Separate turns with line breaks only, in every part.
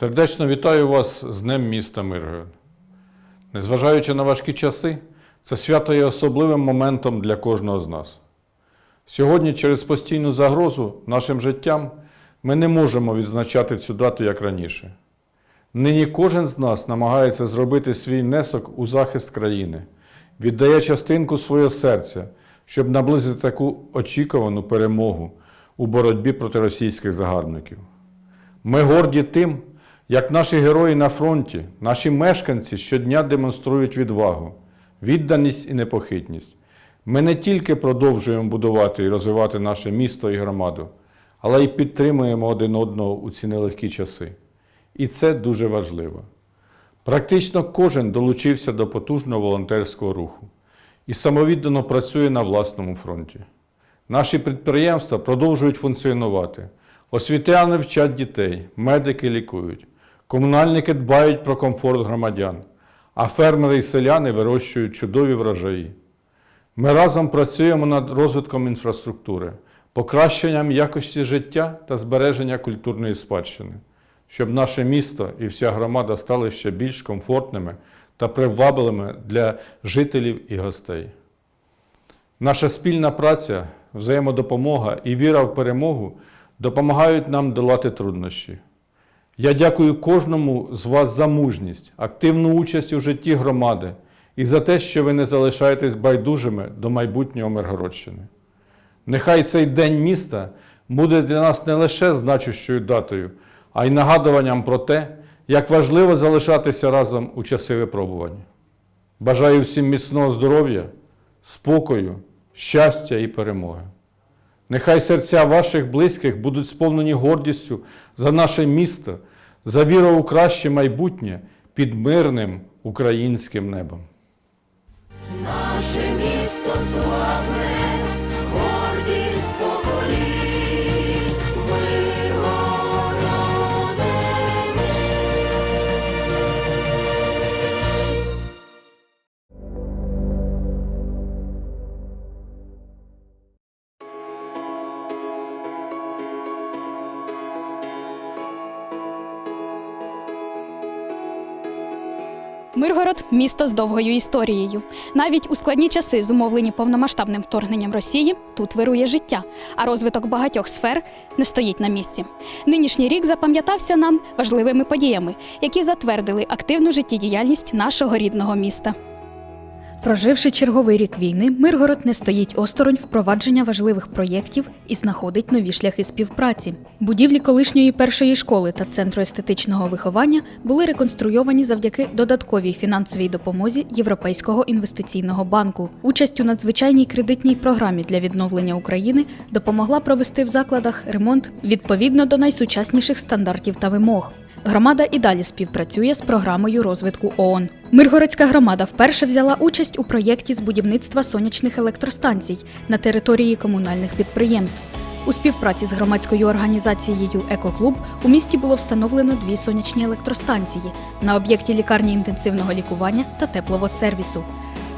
сердечно вітаю вас з Днем міста Миргород. Незважаючи на важкі часи, це свято є особливим моментом для кожного з нас. Сьогодні, через постійну загрозу нашим життям, ми не можемо відзначати цю дату як раніше. Нині кожен з нас намагається зробити свій внесок у захист країни, віддає частинку свого серця, щоб наблизити таку очікувану перемогу у боротьбі проти російських загарбників. Ми горді тим, як наші герої на фронті, наші мешканці щодня демонструють відвагу, відданість і непохитність. Ми не тільки продовжуємо будувати і розвивати наше місто і громаду, але й підтримуємо один одного у ці нелегкі часи. І це дуже важливо. Практично кожен долучився до потужного волонтерського руху і самовіддано працює на власному фронті. Наші підприємства продовжують функціонувати. Освітяни вчать дітей, медики лікують, комунальники дбають про комфорт громадян, а фермери і селяни вирощують чудові врожаї. Ми разом працюємо над розвитком інфраструктури, покращенням якості життя та збереження культурної спадщини, щоб наше місто і вся громада стали ще більш комфортними та привабливими для жителів і гостей. Наша спільна праця, взаємодопомога і віра в перемогу допомагають нам долати труднощі. Я дякую кожному з вас за мужність, активну участь у житті громади і за те, що ви не залишаєтесь байдужими до майбутнього Миргородщини. Нехай цей день міста буде для нас не лише значущою датою, а й нагадуванням про те, як важливо залишатися разом у часи випробування. Бажаю всім міцного здоров'я, спокою, щастя і перемоги. Нехай серця ваших близьких будуть сповнені гордістю за наше місто, за віру у краще майбутнє під мирним українським небом.
Наше місто славне,
Миргород місто з довгою історією. Навіть у складні часи, зумовлені повномасштабним вторгненням Росії, тут вирує життя, а розвиток багатьох сфер не стоїть на місці. Нинішній рік запам'ятався нам важливими подіями, які затвердили активну життєдіяльність нашого рідного міста. Проживши черговий рік війни, Миргород не стоїть осторонь впровадження важливих проєктів і знаходить нові шляхи співпраці. Будівлі колишньої першої школи та центру естетичного виховання були реконструйовані завдяки додатковій фінансовій допомозі Європейського інвестиційного банку. Участь у надзвичайній кредитній програмі для відновлення України допомогла провести в закладах ремонт відповідно до найсучасніших стандартів та вимог. Громада і далі співпрацює з програмою розвитку ООН. Миргородська громада вперше взяла участь у проєкті з будівництва сонячних електростанцій на території комунальних підприємств. У співпраці з громадською організацією Екоклуб у місті було встановлено дві сонячні електростанції на об'єкті лікарні інтенсивного лікування та тепловодсервісу.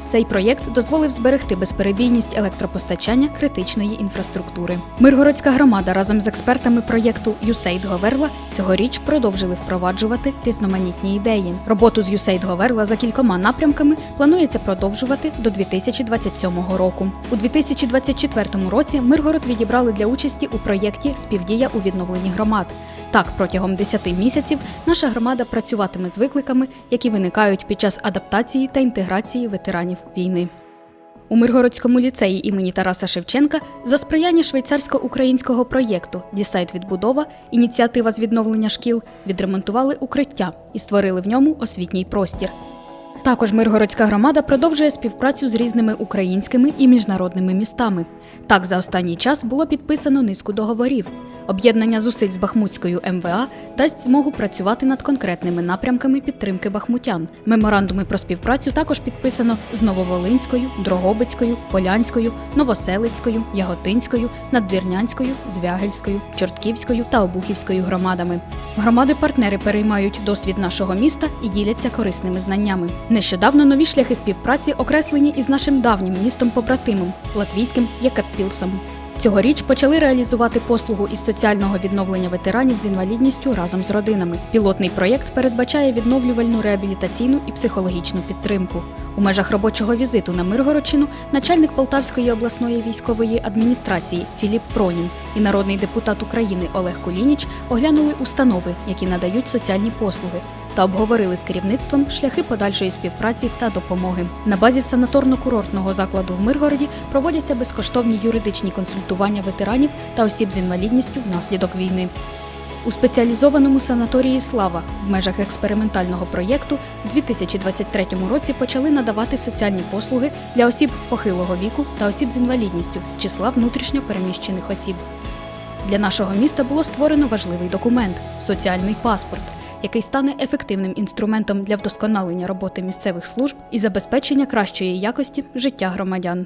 Цей проєкт дозволив зберегти безперебійність електропостачання критичної інфраструктури. Миргородська громада разом з експертами проєкту «Юсейд Говерла цьогоріч продовжили впроваджувати різноманітні ідеї. Роботу з «Юсейд Говерла за кількома напрямками планується продовжувати до 2027 року. У 2024 році Миргород відібрали для участі у проєкті Співдія у відновленні громад. Так, протягом 10 місяців наша громада працюватиме з викликами, які виникають під час адаптації та інтеграції ветеранів війни. У Миргородському ліцеї імені Тараса Шевченка за сприяння швейцарсько-українського проєкту Дісайт відбудова ініціатива з відновлення шкіл відремонтували укриття і створили в ньому освітній простір. Також Миргородська громада продовжує співпрацю з різними українськими і міжнародними містами. Так, за останній час було підписано низку договорів. Об'єднання зусиль з Бахмутською МВА дасть змогу працювати над конкретними напрямками підтримки бахмутян. Меморандуми про співпрацю також підписано з Нововолинською, Дрогобицькою, Полянською, Новоселицькою, Яготинською, Надвірнянською, Звягельською, Чортківською та Обухівською громадами. Громади-партнери переймають досвід нашого міста і діляться корисними знаннями. Нещодавно нові шляхи співпраці окреслені із нашим давнім містом-побратимом латвійським Єкаппілсом. Цьогоріч почали реалізувати послугу із соціального відновлення ветеранів з інвалідністю разом з родинами. Пілотний проєкт передбачає відновлювальну реабілітаційну і психологічну підтримку. У межах робочого візиту на Миргородщину начальник Полтавської обласної військової адміністрації Філіп Пронін і народний депутат України Олег Кулініч оглянули установи, які надають соціальні послуги, та обговорили з керівництвом шляхи подальшої співпраці та допомоги. На базі санаторно-курортного закладу в Миргороді проводяться безкоштовні юридичні консультування ветеранів та осіб з інвалідністю внаслідок війни. У спеціалізованому санаторії Слава в межах експериментального проєкту у 2023 році почали надавати соціальні послуги для осіб похилого віку та осіб з інвалідністю з числа внутрішньо переміщених осіб. Для нашого міста було створено важливий документ соціальний паспорт, який стане ефективним інструментом для вдосконалення роботи місцевих служб і забезпечення кращої якості життя громадян.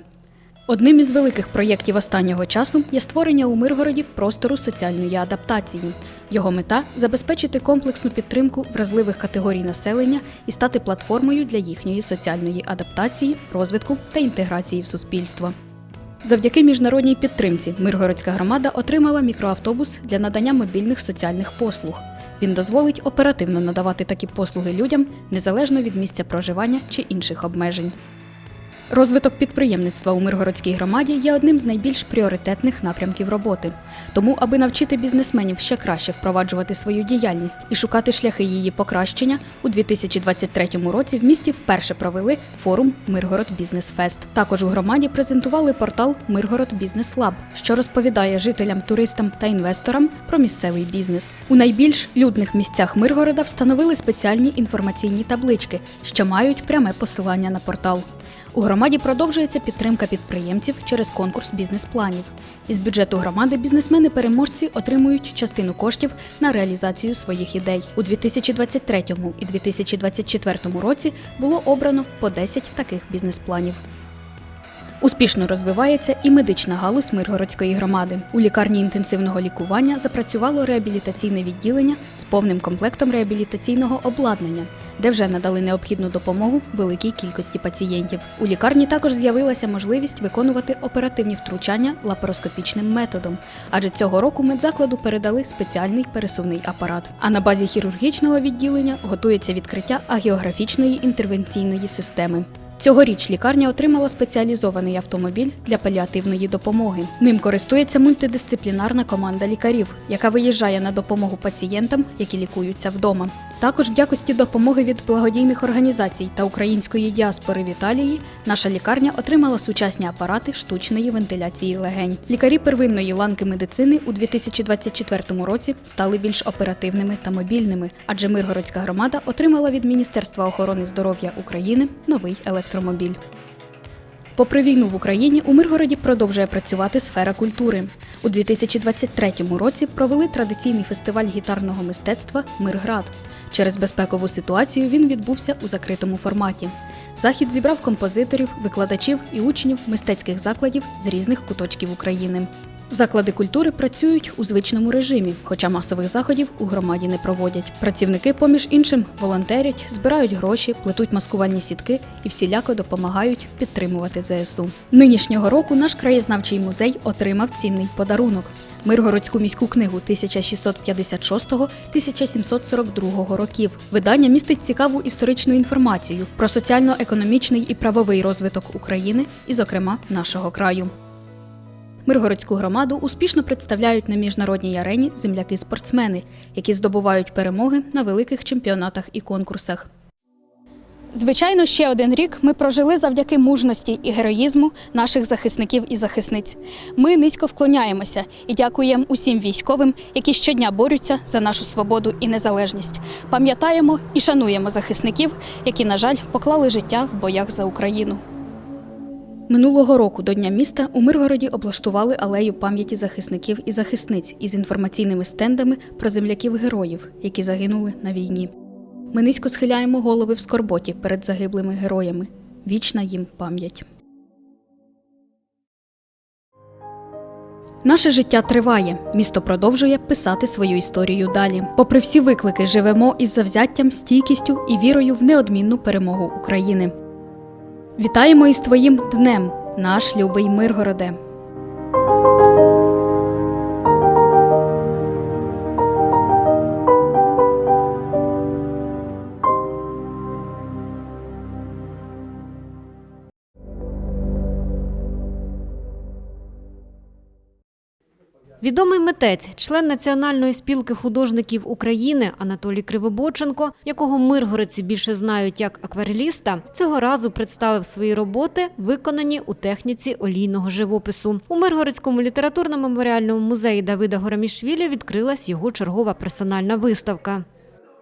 Одним із великих проєктів останнього часу є створення у Миргороді простору соціальної адаптації. Його мета забезпечити комплексну підтримку вразливих категорій населення і стати платформою для їхньої соціальної адаптації, розвитку та інтеграції в суспільство. Завдяки міжнародній підтримці Миргородська громада отримала мікроавтобус для надання мобільних соціальних послуг. Він дозволить оперативно надавати такі послуги людям незалежно від місця проживання чи інших обмежень. Розвиток підприємництва у Миргородській громаді є одним з найбільш пріоритетних напрямків роботи. Тому, аби навчити бізнесменів ще краще впроваджувати свою діяльність і шукати шляхи її покращення, у 2023 році в місті вперше провели форум Миргород Бізнес Фест. Також у громаді презентували портал Миргород Бізнес Лаб, що розповідає жителям, туристам та інвесторам про місцевий бізнес. У найбільш людних місцях Миргорода встановили спеціальні інформаційні таблички, що мають пряме посилання на портал. У громаді продовжується підтримка підприємців через конкурс бізнес-планів. Із бюджету громади бізнесмени-переможці отримують частину коштів на реалізацію своїх ідей. У 2023 і 2024 році було обрано по 10 таких бізнес-планів. Успішно розвивається і медична галузь Миргородської громади. У лікарні інтенсивного лікування запрацювало реабілітаційне відділення з повним комплектом реабілітаційного обладнання, де вже надали необхідну допомогу великій кількості пацієнтів. У лікарні також з'явилася можливість виконувати оперативні втручання лапароскопічним методом, адже цього року медзакладу передали спеціальний пересувний апарат. А на базі хірургічного відділення готується відкриття агіографічної інтервенційної системи. Цьогоріч лікарня отримала спеціалізований автомобіль для паліативної допомоги. Ним користується мультидисциплінарна команда лікарів, яка виїжджає на допомогу пацієнтам, які лікуються вдома. Також в якості допомоги від благодійних організацій та української діаспори в Італії наша лікарня отримала сучасні апарати штучної вентиляції легень. Лікарі первинної ланки медицини у 2024 році стали більш оперативними та мобільними, адже Миргородська громада отримала від Міністерства охорони здоров'я України новий електромобіль. Попри війну в Україні, у Миргороді продовжує працювати сфера культури. У 2023 році провели традиційний фестиваль гітарного мистецтва Мирград. Через безпекову ситуацію він відбувся у закритому форматі. Захід зібрав композиторів, викладачів і учнів мистецьких закладів з різних куточків України. Заклади культури працюють у звичному режимі, хоча масових заходів у громаді не проводять. Працівники, поміж іншим, волонтерять, збирають гроші, плетуть маскувальні сітки і всіляко допомагають підтримувати ЗСУ. Нинішнього року наш краєзнавчий музей отримав цінний подарунок. Миргородську міську книгу 1646-1742 років. Видання містить цікаву історичну інформацію про соціально-економічний і правовий розвиток України і, зокрема, нашого краю. Миргородську громаду успішно представляють на міжнародній арені земляки-спортсмени, які здобувають перемоги на великих чемпіонатах і конкурсах. Звичайно, ще один рік ми прожили завдяки мужності і героїзму наших захисників і захисниць. Ми низько вклоняємося і дякуємо усім військовим, які щодня борються за нашу свободу і незалежність. Пам'ятаємо і шануємо захисників, які, на жаль, поклали життя в боях за Україну. Минулого року до Дня міста у Миргороді облаштували алею пам'яті захисників і захисниць із інформаційними стендами про земляків-героїв, які загинули на війні. Ми низько схиляємо голови в скорботі перед загиблими героями. Вічна їм пам'ять. Наше життя триває. Місто продовжує писати свою історію далі. Попри всі виклики, живемо із завзяттям, стійкістю і вірою в неодмінну перемогу України. Вітаємо із твоїм днем, наш любий Миргороде.
Відомий митець, член Національної спілки художників України Анатолій Кривобоченко, якого миргородці більше знають як аквареліста, цього разу представив свої роботи, виконані у техніці олійного живопису. У Миргородському літературно-меморіальному музеї Давида Горамішвілі відкрилась його чергова персональна виставка.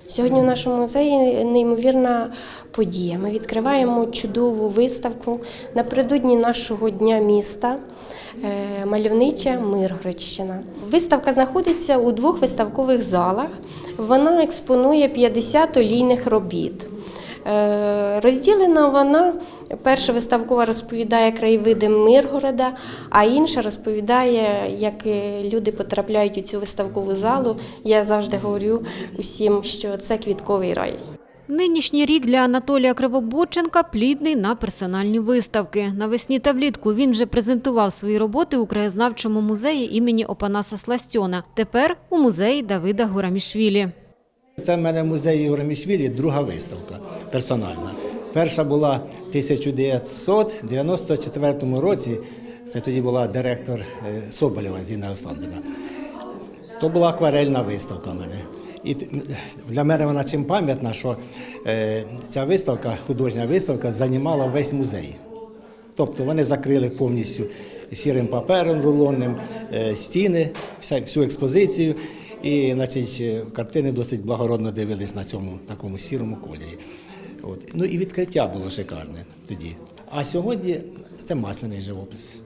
Сьогодні в нашому музеї неймовірна подія. Ми відкриваємо чудову виставку напередодні нашого дня міста е, Мальовнича Миргородщина. Виставка знаходиться у двох виставкових залах. Вона експонує 50 олійних робіт. Е, Розділена вона, перша виставкова розповідає краєвиди Миргорода, а інша розповідає, як е, люди потрапляють у цю виставкову залу. Я завжди говорю усім, що це квітковий рай.
Нинішній рік для Анатолія Кривобоченка плідний на персональні виставки. Навесні та влітку він вже презентував свої роботи у краєзнавчому музеї імені Опанаса Сластьона. Тепер у музеї Давида Гурамішвілі.
Це в мене в музеї Урамішвілі друга виставка персональна. Перша була в 1994 році. Це тоді була директор е, Соболєва Зіна Олександрівна. То була акварельна виставка в мене. І для мене вона чим пам'ятна, що е, ця виставка, художня виставка, займала весь музей. Тобто вони закрили повністю сірим папером рулонним е, стіни, всю експозицію. І значить, картини досить благородно дивились на цьому такому сірому кольорі. От. Ну і відкриття було шикарне тоді. А сьогодні це масляний живопис.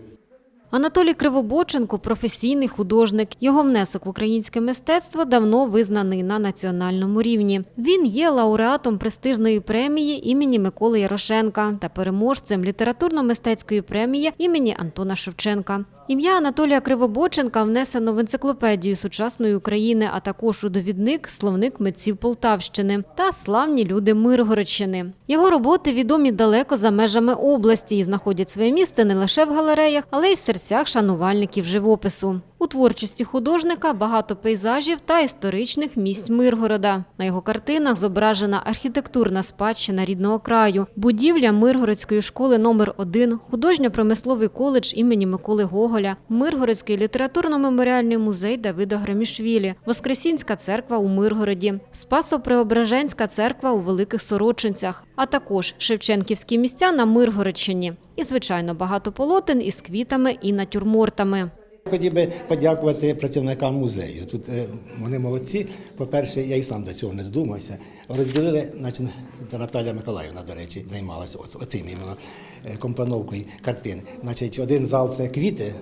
Анатолій Кривобоченко професійний художник. Його внесок в українське мистецтво давно визнаний на національному рівні. Він є лауреатом престижної премії імені Миколи Ярошенка та переможцем літературно-мистецької премії імені Антона Шевченка. Ім'я Анатолія Кривобоченка внесено в енциклопедію сучасної України, а також у довідник словник митців Полтавщини та славні люди Миргородщини. Його роботи відомі далеко за межами області і знаходять своє місце не лише в галереях, але й в серцях шанувальників живопису. У творчості художника багато пейзажів та історичних місць Миргорода. На його картинах зображена архітектурна спадщина рідного краю, будівля Миргородської школи номер 1 художньо-промисловий коледж імені Миколи Гоголя, Миргородський літературно-меморіальний музей Давида Грамішвілі, Воскресінська церква у Миргороді, Спасо-Преображенська церква у Великих Сорочинцях, а також Шевченківські місця на Миргородщині. І, звичайно, багато полотен із квітами і натюрмортами.
Хотів би подякувати працівникам музею. Тут е, вони молодці. По-перше, я і сам до цього не додумався. Розділили, значить, Наталя Миколаївна, до речі, займалася оцим іменно е, компоновкою картин. Значить, один зал це квіти,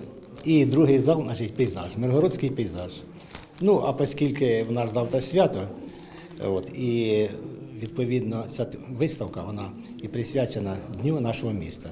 і другий зал, значить, пейзаж, миргородський пейзаж. Ну, а оскільки в нас завтра свято, от, і відповідно ця виставка вона і присвячена Дню нашого міста.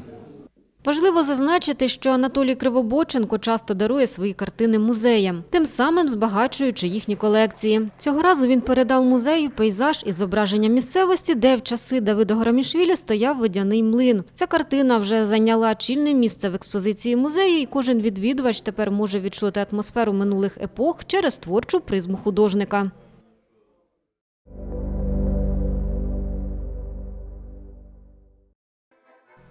Важливо зазначити, що Анатолій Кривобоченко часто дарує свої картини музеям, тим самим збагачуючи їхні колекції. Цього разу він передав музею пейзаж із зображення місцевості, де в часи Давида Горамішвілі стояв водяний млин. Ця картина вже зайняла чільне місце в експозиції музею, і кожен відвідувач тепер може відчути атмосферу минулих епох через творчу призму художника.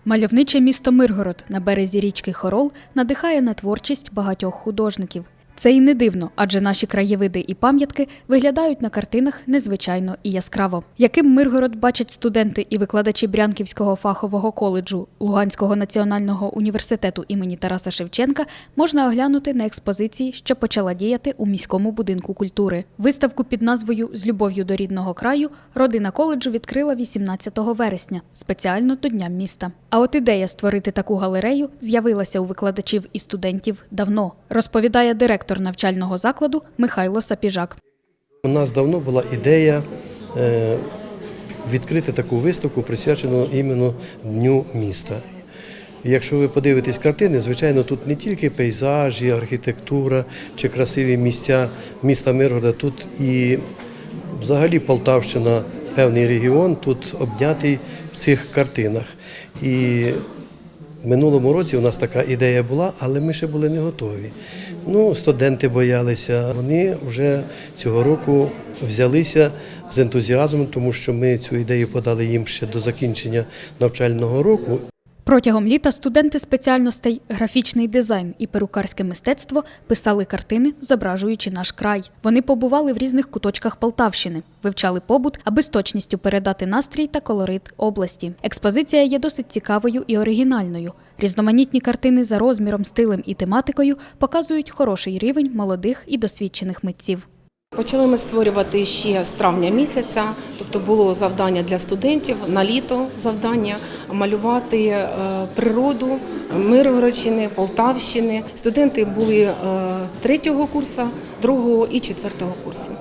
Мальовниче місто Миргород на березі річки Хорол надихає на творчість багатьох художників. Це і не дивно, адже наші краєвиди і пам'ятки виглядають на картинах незвичайно і яскраво. Яким Миргород бачать студенти і викладачі Брянківського фахового коледжу Луганського національного університету імені Тараса Шевченка, можна оглянути на експозиції, що почала діяти у міському будинку культури. Виставку під назвою З любов'ю до рідного краю родина коледжу відкрила 18 вересня, спеціально до Дня міста. А от ідея створити таку галерею з'явилася у викладачів і студентів давно, розповідає директор навчального закладу Михайло Сапіжак.
У нас давно була ідея е, відкрити таку виставку, присвячену іменно Дню міста. Якщо ви подивитесь картини, звичайно, тут не тільки пейзажі, архітектура чи красиві місця міста Миргорода, тут і взагалі Полтавщина, певний регіон, тут обнятий в цих картинах. І минулому році у нас така ідея була, але ми ще були не готові. Ну, студенти боялися. Вони вже цього року взялися з ентузіазмом, тому що ми цю ідею подали їм ще до закінчення навчального року.
Протягом літа студенти спеціальностей графічний дизайн і перукарське мистецтво писали картини, зображуючи наш край. Вони побували в різних куточках Полтавщини, вивчали побут, аби з точністю передати настрій та колорит області. Експозиція є досить цікавою і оригінальною. Різноманітні картини за розміром, стилем і тематикою показують хороший рівень молодих і досвідчених митців.
Почали ми створювати ще з травня місяця, тобто було завдання для студентів на літо завдання малювати е, природу Миргородщини, Полтавщини. Студенти були е, третього курсу, другого і четвертого курсу.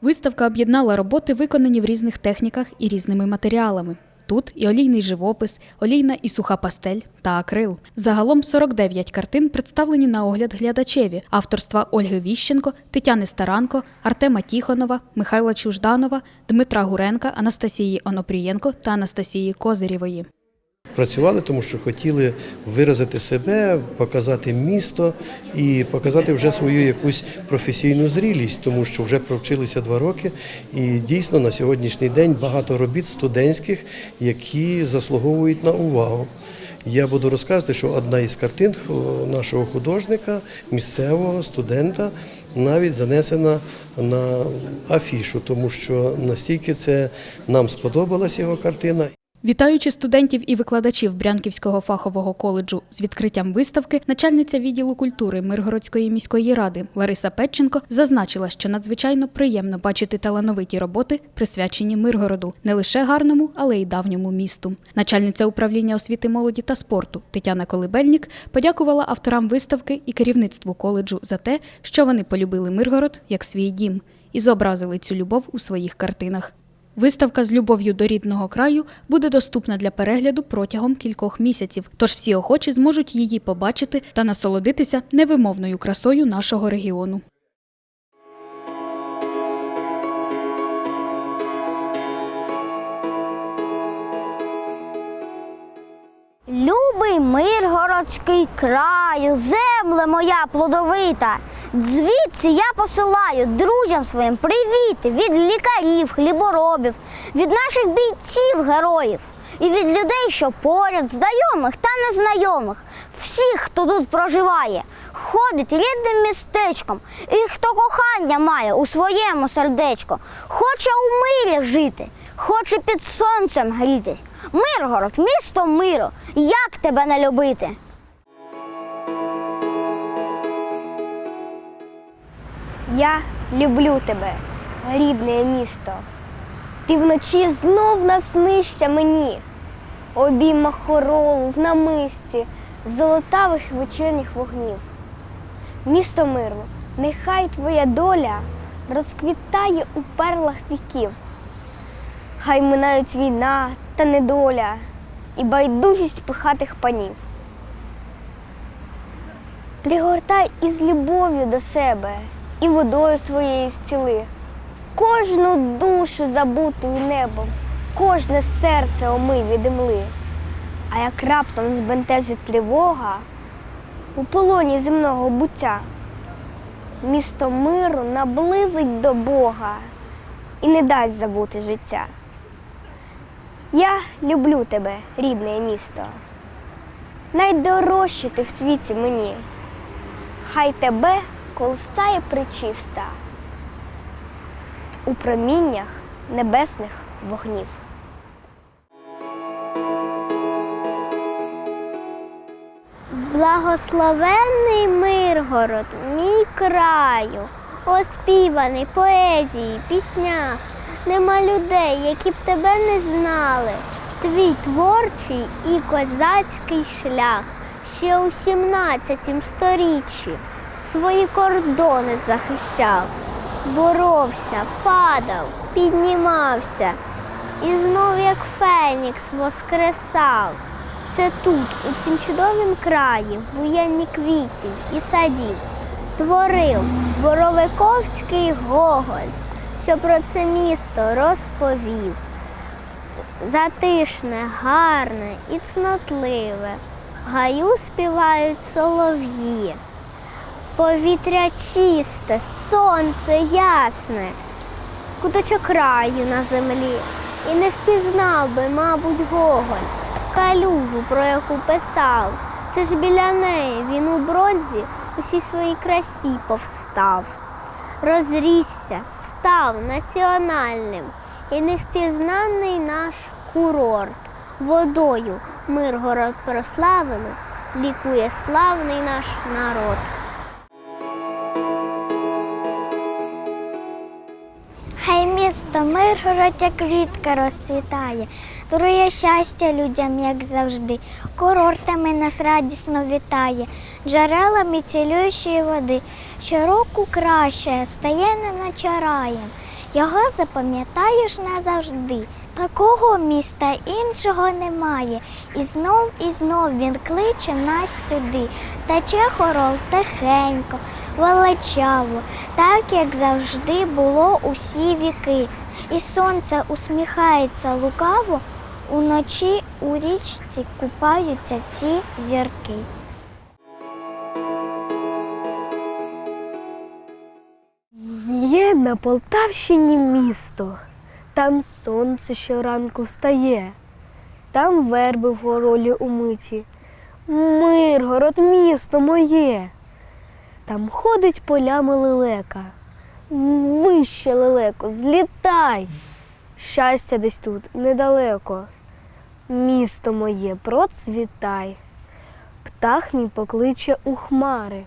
Виставка об'єднала роботи, виконані в різних техніках і різними матеріалами. Тут і олійний живопис, олійна і суха пастель та акрил. Загалом 49 картин представлені на огляд глядачеві авторства Ольги Віщенко, Тетяни Старанко, Артема Тіхонова, Михайла Чужданова, Дмитра Гуренка, Анастасії Онопрієнко та Анастасії Козирєвої.
Працювали, тому що хотіли виразити себе, показати місто і показати вже свою якусь професійну зрілість, тому що вже провчилися два роки. І дійсно на сьогоднішній день багато робіт студентських, які заслуговують на увагу. Я буду розказувати, що одна із картин нашого художника, місцевого студента, навіть занесена на афішу, тому що настільки це нам сподобалась його картина.
Вітаючи студентів і викладачів Брянківського фахового коледжу з відкриттям виставки, начальниця відділу культури Миргородської міської ради Лариса Петченко зазначила, що надзвичайно приємно бачити талановиті роботи, присвячені Миргороду, не лише гарному, але й давньому місту. Начальниця управління освіти молоді та спорту Тетяна Колибельнік подякувала авторам виставки і керівництву коледжу за те, що вони полюбили Миргород як свій дім і зобразили цю любов у своїх картинах. Виставка з любов'ю до рідного краю буде доступна для перегляду протягом кількох місяців, тож всі охочі зможуть її побачити та насолодитися невимовною красою нашого регіону.
Любий Миргородський краю, земле моя плодовита. Звідси я посилаю друзям своїм привіти від лікарів, хліборобів, від наших бійців, героїв і від людей, що поряд, знайомих та незнайомих, всіх, хто тут проживає, ходить рідним містечком, і хто кохання має у своєму сердечку, хоче у мирі жити, хоче під сонцем грітись. Миргород, місто миру, як тебе не любити? Я люблю тебе, рідне місто. Ти вночі знов наснишся мені, обійма хоролу в намисті золотавих вечірніх вогнів. Місто миру, нехай твоя доля розквітає у перлах віків. Хай минають війна та недоля і байдужість пихатих панів. Пригортай із любов'ю до себе і водою своєї зціли. Кожну душу забуту небом, кожне серце омий від імли. А як раптом збентежить тривога у полоні земного буття, місто миру наблизить до Бога і не дасть забути життя. Я люблю тебе, рідне місто. Найдорожче ти в світі мені. Хай тебе
колосає причиста у проміннях небесних вогнів. Благословенний Миргород, мій краю, оспіваний поезії, піснях. Нема людей, які б тебе не знали. Твій творчий і козацький шлях. Ще у 17 сторіччі свої кордони захищав, боровся, падав, піднімався. І знов, як Фенікс, воскресав. Це тут, у цім чудовім краї, буянні квітів і садів, творив Боровиковський Гоголь, що про це місто розповів. Затишне, гарне і цнотливе, гаю співають солов'ї. Повітря чисте, сонце ясне, куточок краю на землі. І не впізнав би, мабуть, Гоголь, калюжу, про яку писав. Це ж біля неї він у бронзі усій своїй красі повстав. Розрісся, став національним і невпізнаний наш курорт. Водою Миргород прославили, лікує славний наш народ. Місто Миргород, як квітка розцвітає, дарує щастя людям, як завжди, курортами нас радісно вітає, джерелами цілющої води. Щороку краще стає неначе раєм, його запам'ятаєш назавжди. Такого міста іншого немає, і знов і знов він кличе нас сюди. Тече хорол тихенько, величаво, так як завжди було усі віки. І сонце усміхається лукаво, уночі у річці купаються ці зірки.
Є на Полтавщині місто, там сонце щоранку встає, там верби в горолі умиті. Миргород, місто моє. Там ходить полями лелека. Вище лелеко, злітай. Щастя десь тут недалеко. Місто моє, процвітай. Птах мій покличе у хмари,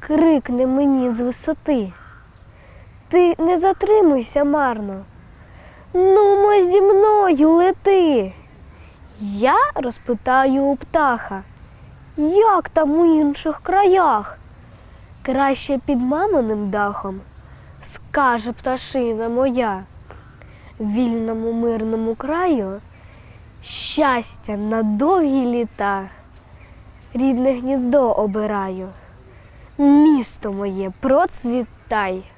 крикне мені з висоти. Ти не затримуйся марно. Нумо зі мною лети. Я розпитаю у птаха, як там у інших краях? Краще під маминим дахом, скаже пташина моя. Вільному мирному краю щастя на довгі літа. Рідне гніздо обираю. Місто моє, процвітай.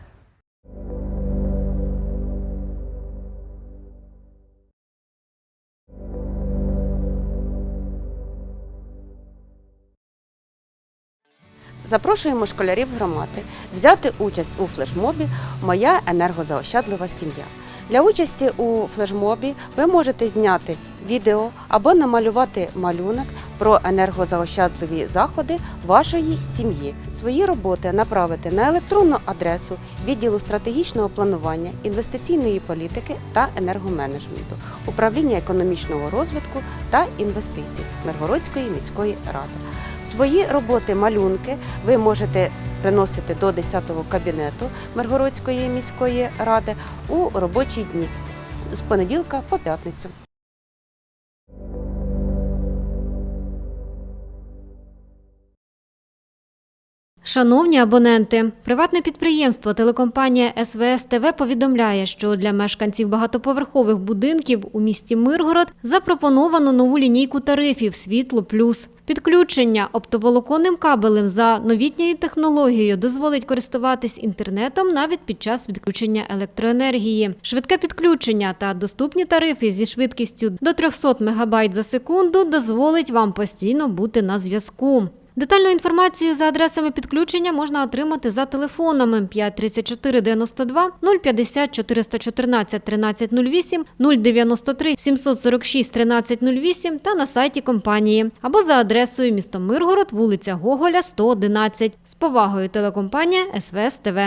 Запрошуємо школярів громади взяти участь у флешмобі Моя енергозаощадлива сім'я. Для участі у флешмобі ви можете зняти відео або намалювати малюнок про енергозаощадливі заходи вашої сім'ї. Свої роботи направити на електронну адресу відділу стратегічного планування, інвестиційної політики та енергоменеджменту, управління економічного розвитку та інвестицій Миргородської міської ради. Свої роботи малюнки ви можете приносити до 10-го кабінету Миргородської міської ради у робочі дні з понеділка по п'ятницю.
Шановні абоненти, приватне підприємство телекомпанія СВС ТВ повідомляє, що для мешканців багатоповерхових будинків у місті Миргород запропоновано нову лінійку тарифів Світло Плюс. Підключення оптоволоконним кабелем за новітньою технологією дозволить користуватись інтернетом навіть під час відключення електроенергії. Швидке підключення та доступні тарифи зі швидкістю до 300 МБ за секунду дозволить вам постійно бути на зв'язку. Детальну інформацію за адресами підключення можна отримати за телефонами 534 92 050 414 1308, 093 746 1308 та на сайті компанії або за адресою місто Миргород, вулиця Гоголя, 111. З повагою телекомпанія СВС ТВ.